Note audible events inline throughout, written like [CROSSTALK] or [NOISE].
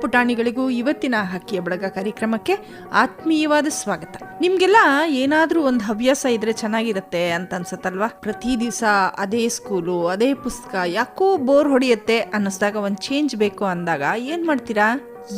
ಪುಟಾಣಿಗಳಿಗೂ ಇವತ್ತಿನ ಹಕ್ಕಿಯ ಬಳಗ ಕಾರ್ಯಕ್ರಮಕ್ಕೆ ಆತ್ಮೀಯವಾದ ಸ್ವಾಗತ. ನಿಮ್ಗೆಲ್ಲ ಏನಾದ್ರೂ ಒಂದು ಹವ್ಯಾಸ ಇದ್ರೆ ಚೆನ್ನಾಗಿರುತ್ತೆ ಅಂತ ಅನ್ಸತ್ತಲ್ವಾ? ಪ್ರತಿ ದಿವಸ ಅದೇ ಸ್ಕೂಲು ಅದೇ ಪುಸ್ತಕ, ಯಾಕೋ ಬೋರ್ ಹೊಡೆಯುತ್ತೆ ಅನ್ನಿಸ್ದಾಗ ಒಂದು ಚೇಂಜ್ ಬೇಕು ಅಂದಾಗ ಏನ್ ಮಾಡ್ತೀರಾ?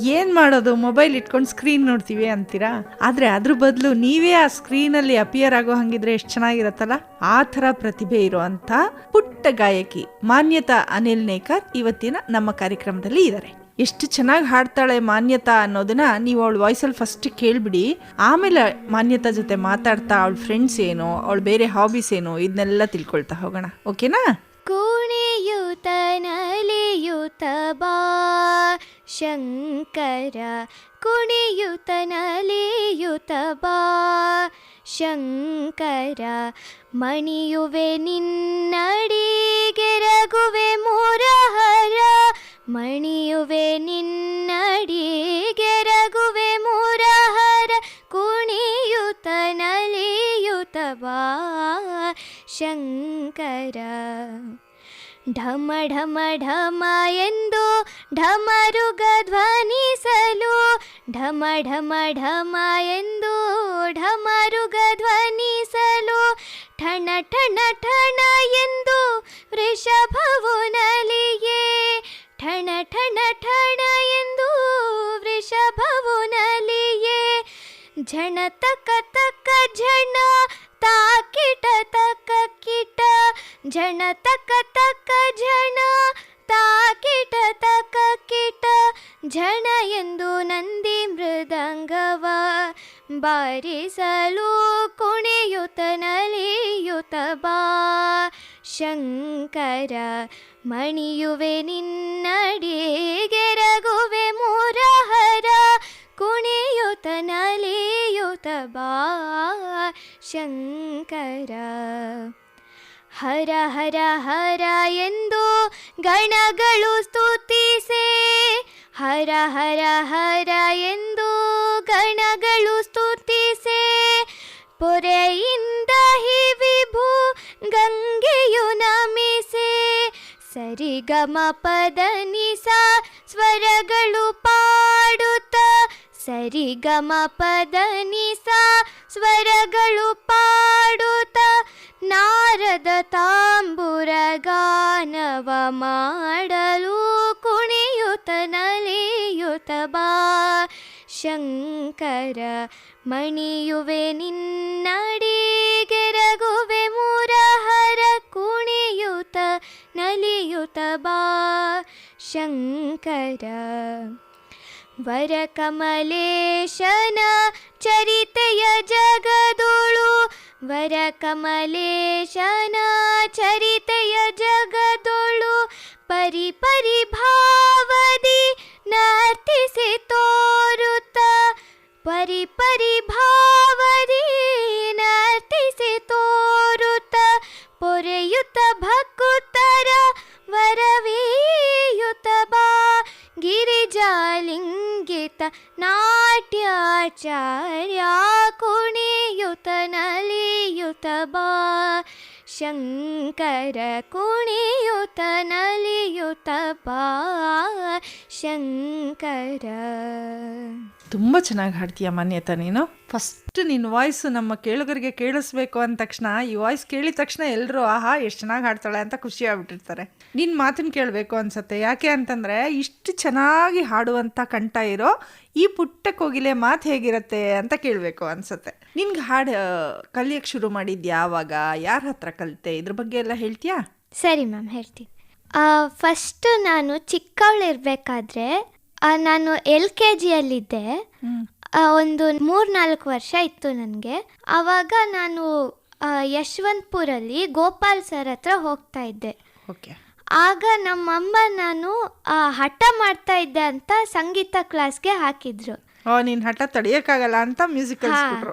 ಏನ್ ಮಾಡೋದು? ಮೊಬೈಲ್ ಇಟ್ಕೊಂಡು ಸ್ಕ್ರೀನ್ ನೋಡ್ತೀವಿ ಅಂತೀರಾ? ಆದ್ರೆ ಅದ್ರ ಬದಲು ನೀವೇ ಆ ಸ್ಕ್ರೀನ್ ಅಲ್ಲಿ ಅಪಿಯರ್ ಆಗೋ ಹಂಗಿದ್ರೆ ಎಷ್ಟು ಚೆನ್ನಾಗಿರತ್ತಲ್ಲ? ಆ ಥರ ಪ್ರತಿಭೆ ಇರುವಂತ ಪುಟ್ಟ ಗಾಯಕಿ ಮಾನ್ಯತಾ ಅನಿಲ್ ನೇಕರ್ ಇವತ್ತಿನ ನಮ್ಮ ಕಾರ್ಯಕ್ರಮದಲ್ಲಿ ಇದ್ದಾರೆ. ಎಷ್ಟು ಚೆನ್ನಾಗಿ ಹಾಡ್ತಾಳೆ ಮಾನ್ಯತಾ ಅನ್ನೋದನ್ನ ನೀವು ಅವಳ ವಾಯ್ಸಲ್ಲಿ ಫಸ್ಟ್ ಕೇಳಿಬಿಡಿ. ಆಮೇಲೆ ಮಾನ್ಯತಾ ಜೊತೆ ಮಾತಾಡ್ತಾ ಅವಳ ಫ್ರೆಂಡ್ಸ್ ಏನು, ಅವಳ ಬೇರೆ ಹಾಬೀಸ್ ಏನು ಇದನ್ನೆಲ್ಲ ತಿಳ್ಕೊಳ್ತಾ ಹೋಗೋಣ. ಓಕೆನಾ ಕುಣಿಯುತ ನಲಿಯೂತ ಬಾ, ಶಂಕರ ಕುಣಿಯುತ ನಲಿಯೂತ ಬಾ, ಶಂಕರ ಮಣಿಯುವೆ ನಿನ್ನಡಿಗೆರಗುವೆ ಮುರಹರ ಮಣಿಯುವೆ ನಿನ್ನಡಿಗೆರಗುವೆ ಮುರಹರ ಕುಣಿಯುತ ನಲಿಯುತ ಬಾ ಶಂಕರ. ಢಮ ಢಮ ಢಮ ಎಂದು ಢಮರುಗ ಧ್ವನಿಸಲು ಢಮ ಢಮ ಢಮ ಎಂದು ಢಮರುಗ ಧ್ವನಿಸಲು ಠಣ ಠಣ ಠಣ ಎಂದು ವೃಷಭವು ನಲಿಯೇ ಠಣ ಠಣ ಠಣ ಎಂದು ವೃಷಭವು ನಲಿಯೇ ಝಣ ತಕ ತಕ ಝಣ, ತಾಕಿಟ ತಕ ಕಿಟ, ಝಣ ತಕ ತಕ ಝಣ, ತಾಕಿಟ ತಕ ಕಿಟ, ಝಣ ಎಂದು ನಂದಿ ಮೃದಂಗವ ಬಾರಿಸಲು ಕುಣಿಯುತ ನಲಿಯುತ ಬಾ. ಶಂಕರ, ಮಣಿಯುವೆ ನಿನ್ನಡಿಗೆರಗುವೆ ಮುರಹರ, ಕುಣಿಯುತ ನಲಿಯುತ ಬಾ ಶಂಕರ. ಹರ ಹರ ಹರ ಎಂದು ಗಣಗಳು ಸ್ತುತಿಸೆ, ಹರ ಹರ ಹರ ಎಂದು ಗಣಗಳು ಸ್ತುತಿಸೆ ಪೊರೆಯಿಂದ ಸರಿಗಮ ಪದ ನಿಸ, ಸ್ವರಗಳು ಪಾಡುತ್ತ. ಸರಿಗಮ ಪದ ನಿಸ, ಸ್ವರಗಳು ಪಾಡುತ್ತ. ನಾರದ ತಾಂಬುರ ಗಾನವ ಮಾಡಲು ಕುಣಿಯುತ ನಲಿಯುತ ಬಾ. ಶಂಕರ ಮಣಿಯುವೆ ನಿನ್ನಡಿಗೆರಗುವೆ शङ्कर। वरकमलेशन चरितय शना वरकमलेशन चरितय जगदुडु परिपरिभावदि नर्तिसि तोरुत। परिपरिभा ನಾಟ್ಯಾಚಾರ್ಯ ಕುಣಿಯುತ ನಲಿಯುತ ಬಾ. ಶಂಕರ ಕುಣಿಯುತ ನಲಿಯುತ ಬಾ. ಶಂಕರ ತುಂಬ ಚೆನ್ನಾಗಿ ಹಾಡ್ತೀಯ ಮಾನ್ಯತ ನೀನು? ಫಸ್ಟ್ ನಿನ್ನ ವಾಯ್ಸ್ ನಮ್ಮ ಕೇಳುಗರಿಗೆ ಕೇಳಿಸ್ಬೇಕು ಅಂದ ತಕ್ಷಣ, ಈ ವಾಯ್ಸ್ ಕೇಳಿದ ತಕ್ಷಣ ಎಲ್ಲರೂ ಆಹಾ, ಎಷ್ಟು ಚೆನ್ನಾಗಿ ಹಾಡ್ತಾಳೆ ಅಂತ ಖುಷಿ ಆಗ್ಬಿಟ್ಟಿರ್ತಾರೆ. ನಿನ್ನ ಮಾತನ್ನು ಕೇಳಬೇಕು ಅನ್ಸುತ್ತೆ. ಯಾಕೆ ಅಂತಂದರೆ, ಇಷ್ಟು ಚೆನ್ನಾಗಿ ಹಾಡುವಂಥ ಕಂಠ ಇರೋ, ಈ ಪುಟ್ಟ ಕೋಗಿಲೆ ಮಾತು ಹೇಗಿರುತ್ತೆ ಅಂತ ಕೇಳಬೇಕು ಅನ್ಸತ್ತೆ. ನಿನ್ಗೆ ಹಾಡು ಕಲಿಯೋಕ್ಕೆ ಶುರು ಮಾಡಿದ್ದು ಯಾವಾಗ ಯಾರ ಹತ್ರ ಕಲಿತೆ? ಇದ್ರ ಬಗ್ಗೆ ಎಲ್ಲ ಹೇಳ್ತೀಯಾ? ಸರಿ ಮ್ಯಾಮ್, ಹೇಳ್ತೀನಿ. ಫಸ್ಟ್ ನಾನು ಚಿಕ್ಕವಳಿರ್ಬೇಕಾದ್ರೆ ನಾನು ಎಲ್ ಕೆ ಜಿಯಲ್ಲಿದ್ದೆ. ಒಂದು ಮೂರು ನಾಲ್ಕು ವರ್ಷ ಇತ್ತು ನನಗೆ. ಆವಾಗ ನಾನು ಯಶವಂತಪುರಲ್ಲಿ ಗೋಪಾಲ್ ಸರ್ ಹತ್ರ ಹೋಗ್ತಾ ಇದ್ದೆ. ಓಕೆ. ಆಗ ನಮ್ಮಮ್ಮ ನಾನು ಹಠ ಮಾಡ್ತಾ ಇದ್ದೆ ಅಂತ ಸಂಗೀತ ಕ್ಲಾಸ್ಗೆ ಹಾಕಿದ್ರು. ಓ ನೀನ್ ಹಠ ತಡಿಯಕ್ಕಾಗಲ್ಲ ಅಂತ ಮ್ಯೂಸಿಕ್ ಕಲಿಸ್ಬಿಟ್ರು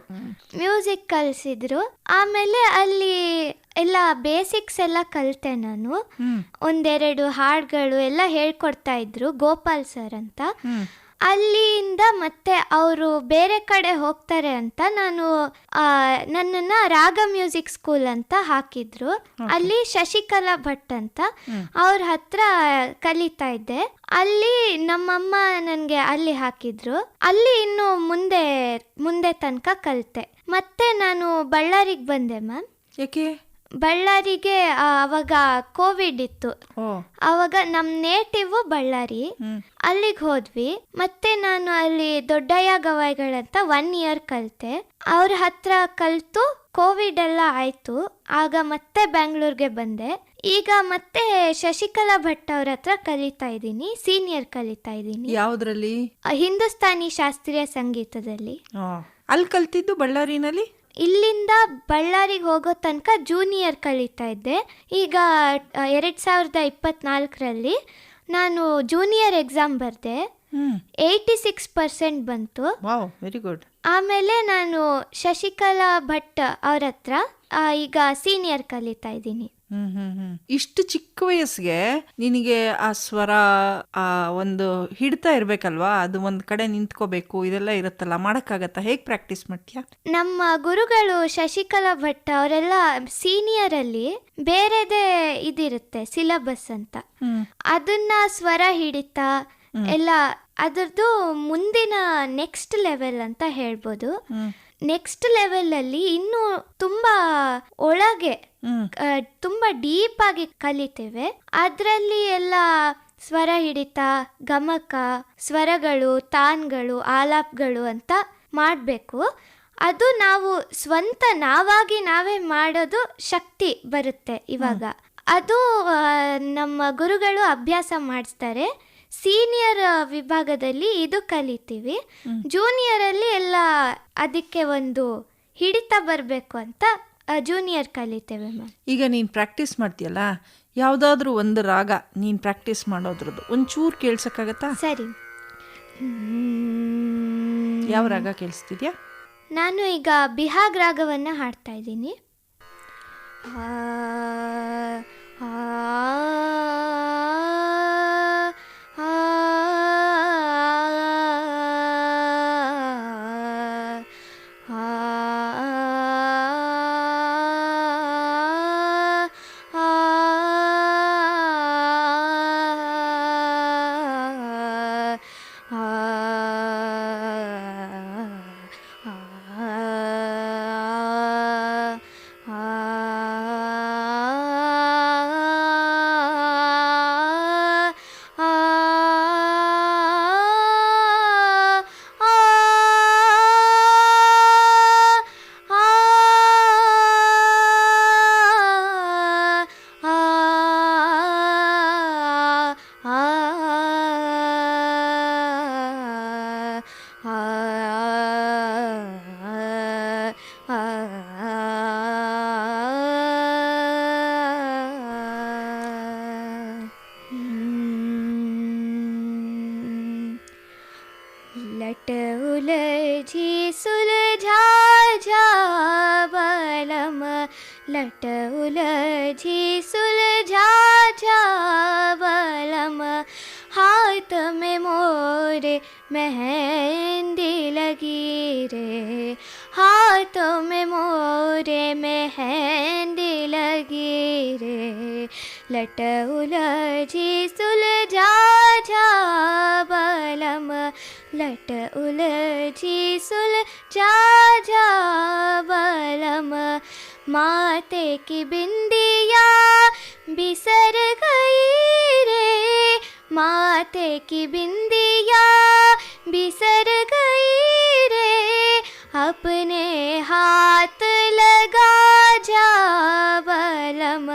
ಮ್ಯೂಸಿಕ್ ಕಲಿಸಿದ್ರು ಆಮೇಲೆ ಅಲ್ಲಿ ಎಲ್ಲ ಬೇಸಿಕ್ಸ್ ಎಲ್ಲ ಕಲಿತೆ ನಾನು. ಒಂದೆರಡು ಹಾಡ್ಗಳು ಎಲ್ಲ ಹೇಳ್ಕೊಡ್ತಾ ಇದ್ರು ಗೋಪಾಲ್ ಸರ್ ಅಂತ. ಅಲ್ಲಿಂದ ಮತ್ತೆ ಅವರು ಬೇರೆ ಕಡೆ ಹೋಗ್ತಾರೆ ಅಂತ ನಾನು ನನ್ನನ್ನ ರಾಗ ಮ್ಯೂಸಿಕ್ ಸ್ಕೂಲ್ ಅಂತ ಹಾಕಿದ್ರು. ಅಲ್ಲಿ ಶಶಿಕಲಾ ಭಟ್ ಅಂತ ಅವ್ರ ಹತ್ರ ಕಲಿತಾ ಇದ್ದೆ. ಅಲ್ಲಿ ನಮ್ಮಮ್ಮ ನನಗೆ ಅಲ್ಲಿ ಹಾಕಿದ್ರು. ಅಲ್ಲಿ ಇನ್ನು ಮುಂದೆ ಮುಂದೆ ತನಕ ಕಲಿತೆ. ಮತ್ತೆ ನಾನು ಬಳ್ಳಾರಿಗೆ ಬಂದೆ ಮ್ಯಾಮ್. ಯಾಕೆ ಬಳ್ಳಾರಿಗೆ ಅವಾಗ ಕೋವಿಡ್ ಇತ್ತು. ಅವಾಗ ನಮ್ಮ ನೇಟಿವ್ ಬಳ್ಳಾರಿ. ಅಲ್ಲಿಗೆ ಹೋದ್ವಿ. ಮತ್ತೆ ನಾನು ಅಲ್ಲಿ ದೊಡ್ಡಯ್ಯ ಗವಾಯಿಗಳಂತ ಒನ್ ಇಯರ್ ಕಲಿತೆ. ಅವ್ರ ಹತ್ರ ಕಲಿತು ಕೋವಿಡ್ ಎಲ್ಲ ಆಯ್ತು. ಆಗ ಮತ್ತೆ ಬ್ಯಾಂಗ್ಳೂರ್ಗೆ ಬಂದೆ. ಈಗ ಮತ್ತೆ ಶಶಿಕಲಾ ಭಟ್ ಅವ್ರ ಹತ್ರ ಕಲಿತಾ ಇದ್ದೀನಿ ಸೀನಿಯರ್ ಕಲಿತಾ ಇದ್ದೀನಿ. ಯಾವ್ದ್ರಲ್ಲಿ? ಹಿಂದೂಸ್ತಾನಿ ಶಾಸ್ತ್ರೀಯ ಸಂಗೀತದಲ್ಲಿ. ಅಲ್ಲಿ ಕಲ್ತಿದ್ದು ಬಳ್ಳಾರಿನಲ್ಲಿ? ಇಲ್ಲಿಂದ ಬಳ್ಳಾರಿಗೆ ಹೋಗೋ ತನಕ ಜೂನಿಯರ್ ಕಲಿತಾ ಇದ್ದೆ. ಈಗ ಎರಡು ಸಾವಿರದ ಇಪ್ಪತ್ನಾಲ್ಕರಲ್ಲಿ ನಾನು ಜೂನಿಯರ್ ಎಕ್ಸಾಮ್ ಬರೆದೆ. ಏಯ್ಟಿ ಸಿಕ್ಸ್ ಪರ್ಸೆಂಟ್ ಬಂತು. ವೆರಿ ಗುಡ್ ಆಮೇಲೆ ನಾನು ಶಶಿಕಲಾ ಭಟ್ ಅವ್ರ ಹತ್ರ ಈಗ ಸೀನಿಯರ್ ಕಲಿತಾ ಇದ್ದೀನಿ. ಹ್ಮ್ ಹ್ಮ್ ಹ್ಮ್. ಇಷ್ಟು ಚಿಕ್ಕ ವಯಸ್ಸಿಗೆ ನಿನಗೆ ಆ ಸ್ವರ ಆ ಒಂದು ಹಿಡ್ತಾ ಇರ್ಬೇಕಲ್ವಾ? ಅದು ಒಂದ್ ಕಡೆ ನಿಂತ್ಕೋಬೇಕು ಇದೆಲ್ಲ ಇರುತ್ತಲ್ಲ ಮಾಡಕ್ಕಾಗತ್ತಾ? ಹೇಗ್ ಪ್ರಾಕ್ಟೀಸ್ ಮಾಡ್ತೀಯಾ? ನಮ್ಮ ಗುರುಗಳು ಶಶಿಕಲಾ ಭಟ್ ಅವರೆಲ್ಲ ಸೀನಿಯರಲ್ಲಿ ಬೇರೆದೇ ಇದಿರುತ್ತೆ ಸಿಲಬಸ್ ಅಂತ. ಅದನ್ನ ಸ್ವರ ಹಿಡಿತಾ ಎಲ್ಲ ಅದರದ್ದು ಮುಂದಿನ ನೆಕ್ಸ್ಟ್ ಲೆವೆಲ್ ಅಂತ ಹೇಳ್ಬೋದು. ನೆಕ್ಸ್ಟ್ ಲೆವೆಲ್ ಅಲ್ಲಿ ಇನ್ನೂ ತುಂಬಾ ಒಳಗೆ ತುಂಬಾ ಡೀಪ್ ಆಗಿ ಕಲಿತೇವೆ. ಅದರಲ್ಲಿ ಎಲ್ಲ ಸ್ವರ ಹಿಡಿತ ಗಮಕ ಸ್ವರಗಳು ತಾನ್ಗಳು ಆಲಾಪ್ಗಳು ಅಂತ ಮಾಡಬೇಕು. ಅದು ನಾವು ಸ್ವಂತ ನಾವಾಗಿ ನಾವೇ ಮಾಡೋದು ಶಕ್ತಿ ಬರುತ್ತೆ ಇವಾಗ. ಅದು ನಮ್ಮ ಗುರುಗಳು ಅಭ್ಯಾಸ ಮಾಡಿಸ್ತಾರೆ. ಸೀನಿಯರ್ ವಿಭಾಗದಲ್ಲಿ ಇದು ಕಲಿತೀವಿ. ಜೂನಿಯರಲ್ಲಿ ಎಲ್ಲ ಅದಕ್ಕೆ ಒಂದು ಹಿಡಿತ ಬರಬೇಕು ಅಂತ ಜೂನಿಯರ್ ಕಲಿತೇವೆ ಮ್ಯಾಮ್ ಈಗ ನೀನ್ ಪ್ರಾಕ್ಟೀಸ್ ಮಾಡ್ತೀಯಲ್ಲ ಯಾವ್ದಾದ್ರು ಒಂದು ರಾಗ ನೀನ್ ಪ್ರಾಕ್ಟೀಸ್ ಮಾಡೋದ್ರದ್ದು ಒಂಚೂರು ಕೇಳ್ಸಕ್ಕಾಗತ್ತಾ? ಸರಿ. ಯಾವ ರಾಗ ಕೇಳಿಸ್ತಿದ್ಯಾ? ನಾನು ಈಗ ಬಿಹಾಗ್ ರಾಗವನ್ನು ಹಾಡ್ತಾ ಇದ್ದೀನಿ. लट उलझी सुलझा झावलम हाथ में मोरे मेहंदी लगी रे। हाथ में मोरे मेहंदी लगी रे। लट उलझी सुलझा झावलम लट उलझी सुलझा झावलम माते की बिंदिया बिसर गई रे। माते की बिंदिया बिसर गई रे। अपने हाथ लगा जावलम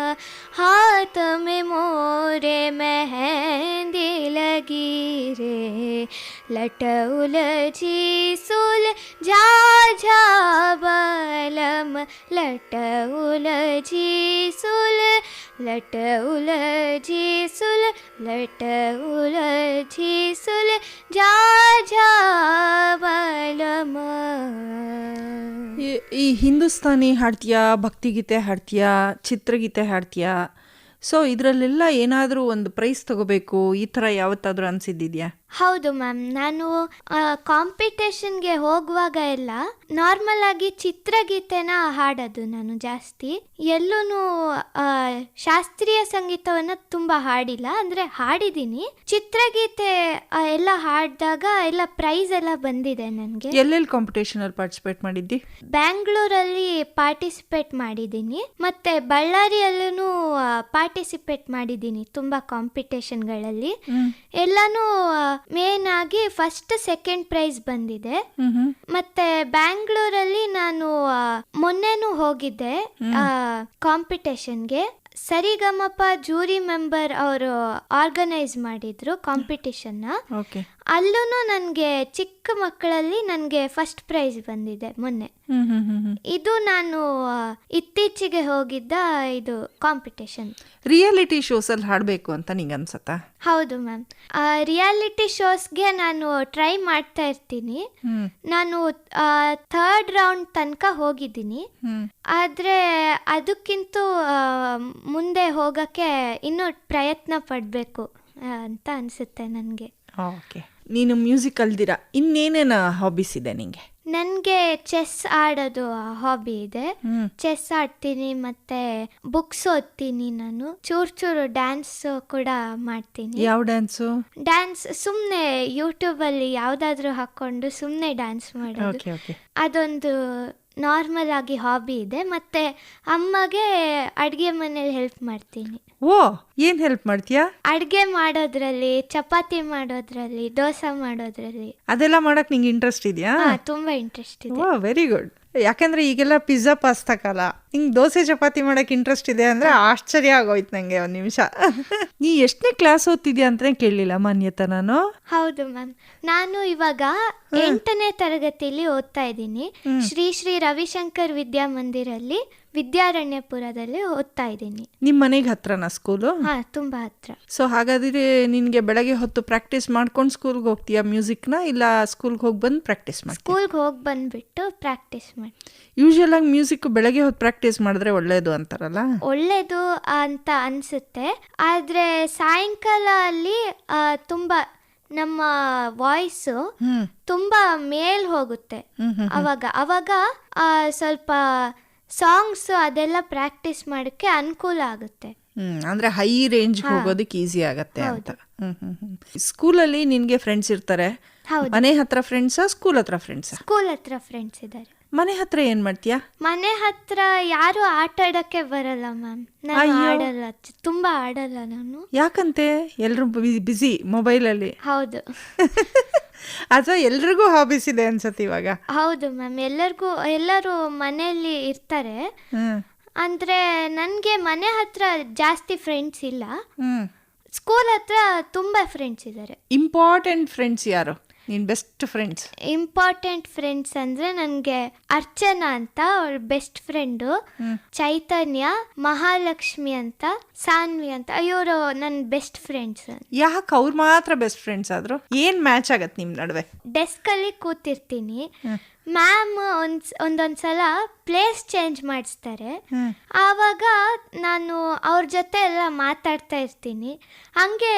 हाथ में मोरे मेहंदी लगी रे। लट उलझी सुल झा झा बलम, लट उल सुल, लट उलझी सुल, लट उलझी सुल झा झा बलम। ये हिंदुस्तानी हाडतिया भक्ति गीते हाडतिया चित्रगीते हाडतिया ಸೊ ಇದರಲ್ಲೆಲ್ಲ ಏನಾದರೂ ಒಂದು ಪ್ರೈಸ್ ತಗೋಬೇಕು? ಈ ಥರ ಯಾವತ್ತಾದ್ರೂ ಅನ್ಸಿದ್ದಿದ್ಯಾ? ಹೌದು ಮ್ಯಾಮ್. ನಾನು ಕಾಂಪಿಟೇಷನ್ಗೆ ಹೋಗುವಾಗ ಎಲ್ಲ ನಾರ್ಮಲ್ ಆಗಿ ಚಿತ್ರಗೀತೆನ ಹಾಡೋದು ನಾನು ಜಾಸ್ತಿ. ಎಲ್ಲೂ ಶಾಸ್ತ್ರೀಯ ಸಂಗೀತವನ್ನು ತುಂಬ ಹಾಡಿಲ್ಲ. ಅಂದರೆ ಹಾಡಿದ್ದೀನಿ. ಚಿತ್ರಗೀತೆ ಎಲ್ಲ ಹಾಡಿದಾಗ ಎಲ್ಲ ಪ್ರೈಸ್ ಎಲ್ಲ ಬಂದಿದೆ ನನಗೆ. ಎಲ್ಲೆಲ್ಲಿ ಕಾಂಪಿಟೇಷನಲ್ಲಿ ಪಾರ್ಟಿಸಿಪೇಟ್ ಮಾಡಿದ್ದಿ? ಬ್ಯಾಂಗ್ಳೂರಲ್ಲಿ ಪಾರ್ಟಿಸಿಪೇಟ್ ಮಾಡಿದ್ದೀನಿ. ಮತ್ತೆ ಬಳ್ಳಾರಿಯಲ್ಲೂ ಪಾರ್ಟಿಸಿಪೇಟ್ ಮಾಡಿದ್ದೀನಿ ತುಂಬ ಕಾಂಪಿಟೇಷನ್ಗಳಲ್ಲಿ ಎಲ್ಲಾನು ಮೇನ್ ಆಗಿ ಫಸ್ಟ್ ಸೆಕೆಂಡ್ ಪ್ರೈಸ್ ಬಂದಿದೆ. ಮತ್ತೆ ಬ್ಯಾಂಗ್ಳೂರಲ್ಲಿ ನಾನು ಮೊನ್ನೆನು ಹೋಗಿದ್ದೆ ಕಾಂಪಿಟೇಷನ್ಗೆ ಸರಿಗಮಪ ಜೂರಿ ಮೆಂಬರ್ ಅವರು ಆರ್ಗನೈಸ್ ಮಾಡಿದ್ರು ಕಾಂಪಿಟೇಷನ್ ಅಲ್ಲೂ ನನಗೆ ಚಿಕ್ಕ ಮಕ್ಕಳಲ್ಲಿ ನನಗೆ ಫಸ್ಟ್ ಪ್ರೈಸ್ ಬಂದಿದೆ ಮೊನ್ನೆ. ಇದು ನಾನು ಇತ್ತೀಚೆಗೆ ಹೋಗಿದ್ದ ಇದು ಕಾಂಪಿಟೇಷನ್ ರಿಯಾಲಿಟಿ ಅಲ್ಲಿ ಹಾಡಬೇಕು ಅಂತ ನಿಂಗೆ ಅನ್ಸತ್ತಾ? ಹೌದು ಮ್ಯಾಮ್ ರಿಯಾಲಿಟಿ ಶೋಸ್ಗೆ ನಾನು ಟ್ರೈ ಮಾಡ್ತಾ ಇರ್ತೀನಿ. ನಾನು ಥರ್ಡ್ ರೌಂಡ್ ತನಕ ಹೋಗಿದ್ದೀನಿ. ಆದ್ರೆ ಆದರೆ ಅದಕ್ಕಿಂತ ಮುಂದೆ ಹೋಗಕ್ಕೆ ಇನ್ನೂ ಪ್ರಯತ್ನ ಪಡಬೇಕು ಅಂತ ಅನಿಸುತ್ತೆ ನನಗೆ. ಓಕೆ. ನೀನು ಮ್ಯೂಸಿಕ್ ಅಲ್ದಿರ? ಇನ್ನೇನೇನ ಹಾಬೀಸ್ ಇದೆ ನಿಂಗೆ? ನನಗೆ ಚೆಸ್ ಆಡೋದು ಹಾಬಿ ಇದೆ. ಚೆಸ್ ಆಡ್ತೀನಿ ಮತ್ತೆ ಬುಕ್ಸ್ ಓದ್ತೀನಿ ನಾನು. ಚೂರು ಚೂರು ಡ್ಯಾನ್ಸ್ ಕೂಡ ಮಾಡ್ತೀನಿ. ಯಾವ ಡ್ಯಾನ್ಸ್ ಡ್ಯಾನ್ಸ್ ಸುಮ್ಮನೆ ಯೂಟ್ಯೂಬಲ್ಲಿ ಯಾವ್ದಾದ್ರು ಹಾಕೊಂಡು ಸುಮ್ನೆ ಡ್ಯಾನ್ಸ್ ಮಾಡೋದು. ಅದೊಂದು ನಾರ್ಮಲ್ ಆಗಿ ಹಾಬಿ ಇದೆ ಮತ್ತೆ ಅಮ್ಮಗೆ ಅಡುಗೆ ಮನೇಲಿ ಹೆಲ್ಪ್ ಮಾಡ್ತೀನಿ. ಓ ಏನ್ ಹೆಲ್ಪ್ ಮಾಡ್ತೀಯಾ? ಅಡುಗೆ ಮಾಡೋದ್ರಲ್ಲಿ ಚಪಾತಿ ಮಾಡೋದ್ರಲ್ಲಿ ದೋಸೆ ಮಾಡೋದ್ರಲ್ಲಿ. ಅದೆಲ್ಲ ಮಾಡಕ್ ನಿಂಗೆ ಇಂಟ್ರೆಸ್ಟ್ ಇದೆಯಾ? ಹಾ ತುಂಬಾ ಇಂಟ್ರೆಸ್ಟ್ ಇದೆ. ವೆರಿ ಗುಡ್ ಯಾಕಂದ್ರೆ ಈಗೆಲ್ಲ ಪಿಜ್ಜಾ ಪಾಸ್ತಾ ಕಾಲ. ನಿಂಗೆ ದೋಸೆ ಚಪಾತಿ ಮಾಡಕ್ ಇಂಟ್ರೆಸ್ಟ್ ಇದೆ ಅಂದ್ರೆ ಆಶ್ಚರ್ಯ ಆಗೋಯ್ತು ನಂಗೆ ಒಂದ್ ನಿಮಿಷ. ನೀ ಎಷ್ಟನೇ ಕ್ಲಾಸ್ ಓದ್ತಿದ್ಯಾ ಅಂತ ಕೇಳಲಿಲ್ಲ ಮಾನ್ಯತ ನಾನು. ಹೌದು ಮ್ಯಾಮ್ ನಾನು ಇವಾಗ ಎಂಟನೇ ತರಗತಿಯಲ್ಲಿ ಓದ್ತಾ ಇದ್ದೀನಿ. ಶ್ರೀ ಶ್ರೀ ರವಿಶಂಕರ್ ವಿದ್ಯಾಮಂದಿರಲ್ಲಿ ವಿದ್ಯಾರಣ್ಯಪುರದಲ್ಲಿ ಓದ್ತಾ ಇದ್ದೀನಿ. ನಿಮ್ ಮನೆಗೆ ಹತ್ರನಾ ಸ್ಕೂಲು ಹಾ ತುಂಬಾ ಹತ್ರ. ಸೊ ಹಾಗಾದ್ರೆ ನಿನ್ಗೆ ಬೆಳಗ್ಗೆ ಹೊತ್ತು ಪ್ರಾಕ್ಟೀಸ್ ಮಾಡ್ಕೊಂಡು ಸ್ಕೂಲ್ಗೆ ಹೋಗ್ತೀಯಾ ಮ್ಯೂಸಿಕ್ನ ಇಲ್ಲ ಸ್ಕೂಲ್ಗೆ ಹೋಗಿ ಬಂದು ಪ್ರಾಕ್ಟೀಸ್ ಮಾಡಿ ಸ್ಕೂಲ್ಗೆ ಹೋಗಿ ಬಂದ್ಬಿಟ್ಟು ಪ್ರಾಕ್ಟೀಸ್ ಮಾಡಿ ಯೂಶಲ್ ಆಗಿ ಮ್ಯೂಸಿಕ್ ಬೆಳಗ್ಗೆ ಹೊತ್ತು ಪ್ರಾಕ್ಟೀಸ್ ಮಾಡಿದ್ರೆ ಒಳ್ಳೇದು ಅಂತಾರಲ್ಲ? ಒಳ್ಳೇದು ಅಂತ ಅನ್ಸುತ್ತೆ. ಆದ್ರೆ ಸಾಯಂಕಾಲ ಅಲ್ಲಿ ಆ, ತುಂಬಾ ನಮ್ಮ ವಾಯ್ಸ್ ತುಂಬಾ ಮೇಲ್ ಹೋಗುತ್ತೆ. ಅವಾಗ ಅವಾಗ ಆ, ಸ್ವಲ್ಪ ಸಾಂಗ್ಸ್ ಅದೆಲ್ಲ ಪ್ರಾಕ್ಟೀಸ್ ಮಾಡಕ್ಕೆ ಅನುಕೂಲ ಆಗುತ್ತೆ. ಅಂದ್ರೆ ಹೈ ರೇಂಜ್ ಹೋಗೋದಕ್ಕೆ ಈಸಿ ಆಗತ್ತೆ ಅಂತ. ಹ್ಮ್ ಹ್ಮ್ ಹ್ಮ್. ಸ್ಕೂಲಲ್ಲಿ ನಿನ್ಗೆ ಫ್ರೆಂಡ್ಸ್ ಇರ್ತಾರೆ? ಹೌದು. ಮನೆ ಹತ್ರ ಫ್ರೆಂಡ್ಸಾ ಸ್ಕೂಲ್ ಹತ್ರ ಫ್ರೆಂಡ್ಸ್ ಸ್ಕೂಲ್ ಹತ್ರ ಫ್ರೆಂಡ್ಸ್ ಇದ್ದಾರೆ. ಮನೆ ಹತ್ರ ಏನ್ ಮಾಡ್ತೀಯಾ? ಮನೆ ಹತ್ರ ಯಾರು ಆಟ ಆಡಕ್ಕೆ ಬರಲ್ಲ ಮ್ಯಾಮ್. ನಾನು ಆಡಲ್ಲ ತುಂಬಾ ಆಡಲ್ಲ ನಾನು. ಯಾಕಂತೆ? ಎಲ್ರು ಬಿಸಿ ಮೊಬೈಲಲ್ಲಿ ಹೌದು. [LAUGHS] ಅಥವಾ ಎಲ್ರಿಗೂ ಹಾಬೀಸ್ ಇದೆ ಅನ್ಸತ್ತೆ ಇವಾಗ? ಹೌದು ಮ್ಯಾಮ್ ಎಲ್ಲರಿಗೂ ಎಲ್ಲರೂ ಮನೆಯಲ್ಲಿ ಇರ್ತಾರೆ. ಅಂದ್ರೆ ನನಗೆ ಮನೆ ಹತ್ರ ಜಾಸ್ತಿ ಫ್ರೆಂಡ್ಸ್ ಇಲ್ಲ. ಸ್ಕೂಲ್ ಹತ್ರ ತುಂಬಾ ಫ್ರೆಂಡ್ಸ್ ಇದ್ದಾರೆ. ಇಂಪಾರ್ಟೆಂಟ್ ಫ್ರೆಂಡ್ಸ್ ಯಾರು? ನಿನ್ ಬೆಸ್ಟ್ ಫ್ರೆಂಡ್ಸ್ ಇಂಪಾರ್ಟೆಂಟ್ ಫ್ರೆಂಡ್ಸ್ ಅಂದ್ರೆ ನನಗೆ ಅರ್ಚನಾ ಅಂತ ಅವ್ರ ಬೆಸ್ಟ್ ಫ್ರೆಂಡು ಚೈತನ್ಯ ಮಹಾಲಕ್ಷ್ಮಿ ಅಂತ ಸಾನ್ವಿ ಅಂತ ಇವರು ನನ್ನ ಬೆಸ್ಟ್ ಫ್ರೆಂಡ್ಸ್ ಯಾಕೆ ಅವ್ರು ಮಾತ್ರ ಬೆಸ್ಟ್ ಫ್ರೆಂಡ್ಸ್ ಆದ್ರು? ಏನ್ ಮ್ಯಾಚ್ ಆಗತ್ತೆ ನಿಮ್ ನಡುವೆ? ಡೆಸ್ಕ್ ಅಲ್ಲಿ ಕೂತಿರ್ತೀನಿ. ಮ್ಯಾಮ್ ಒಂದ್ ಒಂದೊಂದ್ಸಲ ಪ್ಲೇಸ್ ಚೇಂಜ್ ಮಾಡಿಸ್ತಾರೆ. ಆವಾಗ ನಾನು ಅವ್ರ ಜೊತೆ ಎಲ್ಲ ಮಾತಾಡ್ತಾ ಇರ್ತೀನಿ. ಹಂಗೆ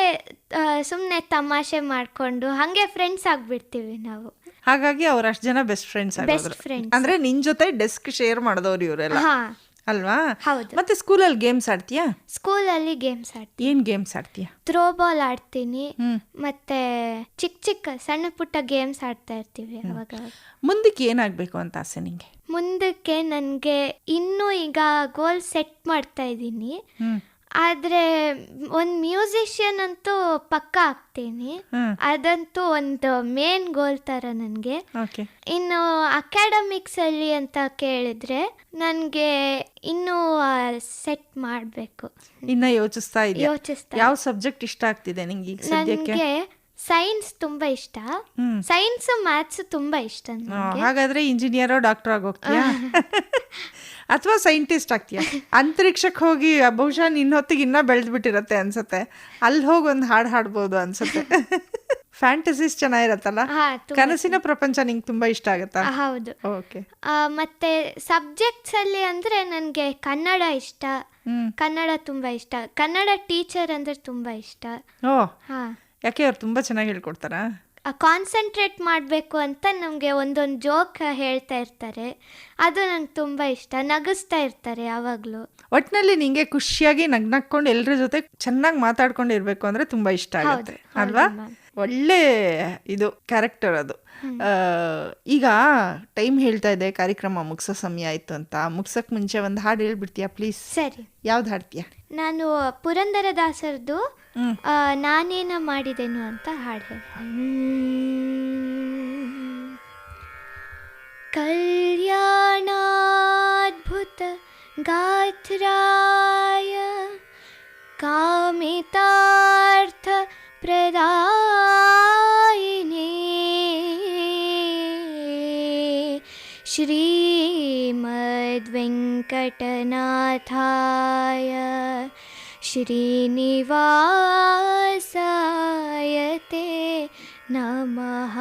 ಸುಮ್ಮನೆ ತಮಾಷೆ ಮಾಡಿಕೊಂಡು ಹಾಗೆ ಫ್ರೆಂಡ್ಸ್ ಆಗ್ಬಿಡ್ತೀವಿ ನಾವು. ಹಾಗಾಗಿ ಅವ್ರ ಅಷ್ಟು ಜನ ಬೆಸ್ಟ್ ಫ್ರೆಂಡ್ಸ್ ಬೆಸ್ಟ್ ಫ್ರೆಂಡ್ ಅಂದ್ರೆ ನಿನ್ ಜೊತೆ ಡೆಸ್ಕ್ ಶೇರ್ ಮಾಡಿದವ್ರು ಇವರೆಲ್ಲ. ಹಾ. ಅಲ್ವಾ? ಹೌದು. ಮತ್ತೆ ಸ್ಕೂಲಲ್ಲಿ ಗೇಮ್ಸ್ ಆಡ್ತೀಯಾ? ಸ್ಕೂಲಲ್ಲಿ ಗೇಮ್ಸ್ ಆಡ್ತೀಯ ಏನ್ ಗೇಮ್ಸ್ ಆಡ್ತೀಯಾ? ಥ್ರೋ ಬಾಲ್ ಆಡ್ತೀನಿ. ಮತ್ತೆ ಚಿಕ್ಕ ಚಿಕ್ಕ ಸಣ್ಣ ಪುಟ್ಟ ಗೇಮ್ಸ್ ಆಡ್ತಾ ಇರ್ತೀವಿ ಅವಾಗ ಮುಂದಕ್ಕೆ ಏನಾಗಬೇಕು ಅಂತ ಆಸೆ ನಿಂಗೆ? ಮುಂದಕ್ಕೆ ನನಗೆ ಇನ್ನೂ ಈಗ ಗೋಲ್ ಸೆಟ್ ಮಾಡ್ತಾ ಇದ್ದೀನಿ. ಆದರೆ ಒಂದು ಮ್ಯೂಸಿಷಿಯನ್ ಅಂತೂ ಪಕ್ಕ ಆಗ್ತೀನಿ. ಅದಂತೂ ಒಂದು ಮೇನ್ ಗೋಲ್ ಥರ ನನಗೆ. ಇನ್ನು ಅಕಾಡೆಮಿಕ್ಸ್ ಅಲ್ಲಿ ಅಂತ ಕೇಳಿದ್ರೆ ನನಗೆ ಇನ್ನೂ ಸೆಟ್ ಮಾಡಬೇಕು. ಇನ್ನ ಯೋಚಿಸ್ತಾ ಇದೆ ಯೋಚಿಸ್ತಾ. ಯಾವ ಸಬ್ಜೆಕ್ಟ್ ಇಷ್ಟ ಆಗ್ತಿದೆ ನಿಂಗೆ ನನಗೆ ಸೈನ್ಸ್ ತುಂಬಾ ಇಷ್ಟ. ಸೈನ್ಸ್ ಮ್ಯಾಥ್ಸ್ ತುಂಬಾ ಇಷ್ಟ ಹಾಗಾದ್ರೆ ಇಂಜಿನಿಯರ್ ಡಾಕ್ಟರ್ ಆಗೋಗ್ತೀಯಾ ಅಥವಾ ಸೈಂಟಿಸ್ಟ್ ಆಗ್ತೀಯ? [LAUGHS] ಅಂತರಿಕ್ಷಕ್ಕೆ ಹೋಗಿ ಬಹುಶಃ ನಿನ್ನ ಹೊತ್ತಿಗೆ ಇನ್ನೂ ಬೆಳೆದ್ಬಿಟ್ಟಿರತ್ತೆ ಅನ್ಸುತ್ತೆ. ಅಲ್ಲಿ ಹೋಗಿ ಒಂದು ಹಾಡು ಹಾಡ್ಬೋದು ಅನ್ಸುತ್ತೆ. ಫ್ಯಾಂಟಸಿಸ್ [LAUGHS] ಚೆನ್ನಾಗಿರತ್ತಲ್ಲ? ಕನಸಿನ ಪ್ರಪಂಚ ನಿಂಗೆ ತುಂಬಾ ಇಷ್ಟ ಆಗುತ್ತೆ? ಹೌದು. ಓಕೆ. ಮತ್ತೆ ಸಬ್ಜೆಕ್ಟ್ಸ್ ಅಲ್ಲಿ ಅಂದ್ರೆ ನನಗೆ ಕನ್ನಡ ಇಷ್ಟ. ಕನ್ನಡ ತುಂಬಾ ಇಷ್ಟ. ಕನ್ನಡ ಟೀಚರ್ ಅಂದ್ರೆ ತುಂಬಾ ಇಷ್ಟ. ಓ. ಹಾ. ಯಾಕೆ ಅವ್ರು ತುಂಬಾ ಚೆನ್ನಾಗಿ ಹೇಳ್ಕೊಡ್ತಾರಾ? ಕಾನ್ಸಂಟ್ರೇಟ್ ಮಾಡಬೇಕು ಅಂತ ನಮಗೆ ಒಂದೊಂದು ಜೋಕ್ ಹೇಳ್ತಾ ಇರ್ತಾರೆ. ಅದು ನಂಗೆ ತುಂಬ ಇಷ್ಟ. ನಗಿಸ್ತಾ ಇರ್ತಾರೆ ಯಾವಾಗಲೂ. ಒಟ್ಟಿನಲ್ಲಿ ನಿಂಗೆ ಖುಷಿಯಾಗಿ ನಗ್ನಕ್ಕೊಂಡು ಎಲ್ಲರ ಜೊತೆ ಚೆನ್ನಾಗಿ ಮಾತಾಡ್ಕೊಂಡು ಇರಬೇಕು ಅಂದ್ರೆ ತುಂಬಾ ಇಷ್ಟ ಆಗುತ್ತೆ. ಅಲ್ವಾ. ಒಳ್ಳೆ ಇದು ಕ್ಯಾರೆಕ್ಟರ್ ಅದು. ಈಗ ಟೈಮ್ ಹೇಳ್ತಾ ಇದೆ ಕಾರ್ಯಕ್ರಮ ಮುಗಿಸೋ ಸಮಯ ಆಯ್ತು ಅಂತ. ಮುಗ್ಸಕ್ ಮುಂಚೆ ಒಂದು ಹಾಡು ಹೇಳ್ಬಿಡ್ತೀಯಾ ಪ್ಲೀಸ್ ಸರಿ. ಯಾವ್ದು ಹಾಡ್ತೀಯಾ? ನಾನು ಪುರಂದರದಾಸರದು ನಾನೇನ ಮಾಡಿದೆನು ಅಂತ ಹಾಡು ಕಲ್ಯಾಣಾದ್ಭುತ ಗಾತ್ರಾಯ ಕಾಮಿತಾರ್ಥ ಪ್ರದಾಯಿನೇ श्रीमद्वेङ्कटनाथाय श्रीनिवासाय ते नमः।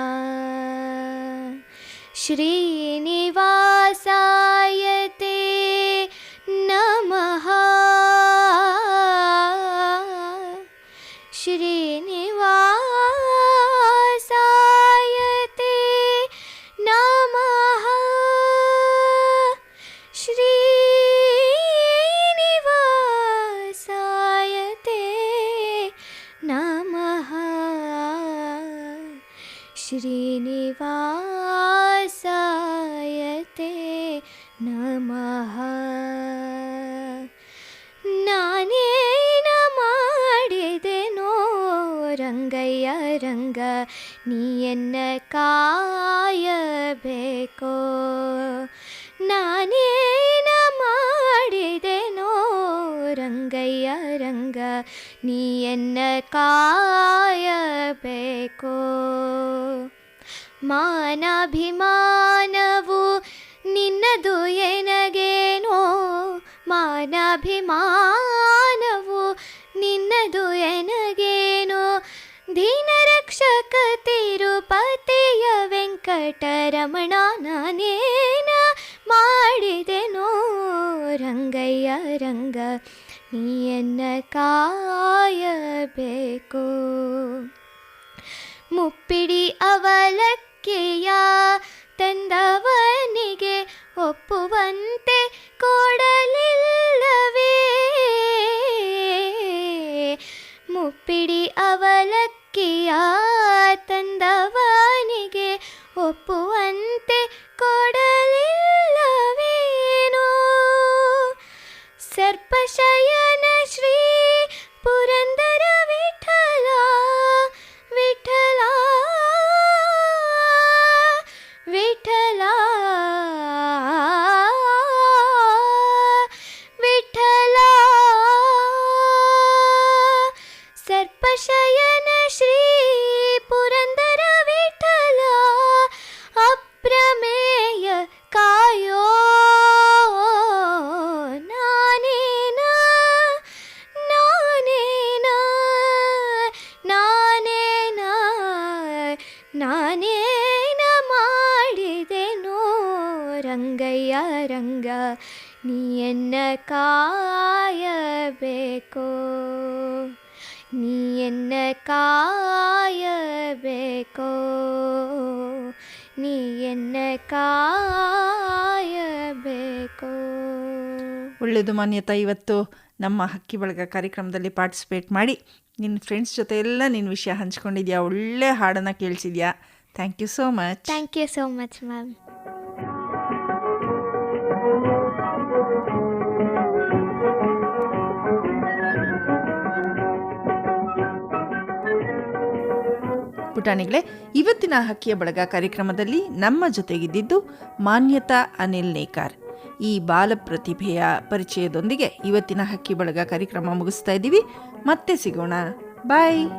श्रीनिवासाय नमः ನಾನೇನ ಮಾಡಿದೆನೋ ರಂಗಯ್ಯ ರಂಗ ನೀಯನ್ನ ಕಾಯಬೇಕೋ ನಾನೇನ ಮಾಡಿದೆನೋ ರಂಗಯ್ಯ ರಂಗ ನೀಯನ್ನ ಕಾಯಬೇಕೋ ಮಾನಾಭಿಮಾನವು ನಿನ್ನದು ಎನಗೇನೋ ಮಾನಾಭಿಮಾನವು, ನಿನ್ನದು ಎನಗೇನೋ ದೀನರಕ್ಷಕ ತಿರುಪತಿಯ ವೆಂಕಟರಮಣ ನಾನೇನ ಮಾಡಿದೆನೋ ರಂಗಯ್ಯ, ರಂಗ, ನೀಯನ್ನ ಕಾಯಬೇಕು. ಮುಪ್ಪಿಡಿ ಅವಲಕ್ಕಿಯ ತಂದವನಿಗೆ ಒಪ್ಪುವಂತೆ ಕೊಡಲಿಲ್ಲವೇ? ಮುಪ್ಪಿಡಿ ಅವಲಕ್ಕಿಯ ತಂದವನಿಗೆ ಒಪ್ಪುವಂತೆ ಕಾಯಬೇಕೋ. ನೀಯನ್ನ ಕಾಯಬೇಕು. ನೀಯನ್ನ ಕಾಯಬೇಕು. ಒಳ್ಳೆಯದು ಮಾನ್ಯತಾ ಇವತ್ತು ನಮ್ಮ ಹಕ್ಕಿ ಬಳಗ ಕಾರ್ಯಕ್ರಮದಲ್ಲಿ ಪಾರ್ಟಿಸಿಪೇಟ್ ಮಾಡಿ ನಿನ್ನ ಫ್ರೆಂಡ್ಸ್ ಜೊತೆ ಎಲ್ಲ ನಿನ್ನ ವಿಷಯ ಹಂಚ್ಕೊಂಡಿದ್ಯಾ? ಒಳ್ಳೆ ಹಾಡನ್ನು ಕೇಳಿಸಿದ್ಯಾ? Thank you so much thank you so much ma'am ಪುಟಾಣಿಗಳೇ, ಇವತ್ತಿನ ಹಕ್ಕಿಯ ಬಳಗ ಕಾರ್ಯಕ್ರಮದಲ್ಲಿ ನಮ್ಮ ಜೊತೆಗಿದ್ದಿದ್ದು ಮಾನ್ಯತಾ ಅನಿಲ್ ನೇಕಾರ್. ಈ ಬಾಲ ಪ್ರತಿಭೆಯ ಪರಿಚಯದೊಂದಿಗೆ ಇವತ್ತಿನ ಹಕ್ಕಿ ಬಳಗ ಕಾರ್ಯಕ್ರಮ ಮುಗಿಸ್ತಾ ಇದ್ದೀವಿ. ಮತ್ತೆ ಸಿಗೋಣ. ಬಾಯ್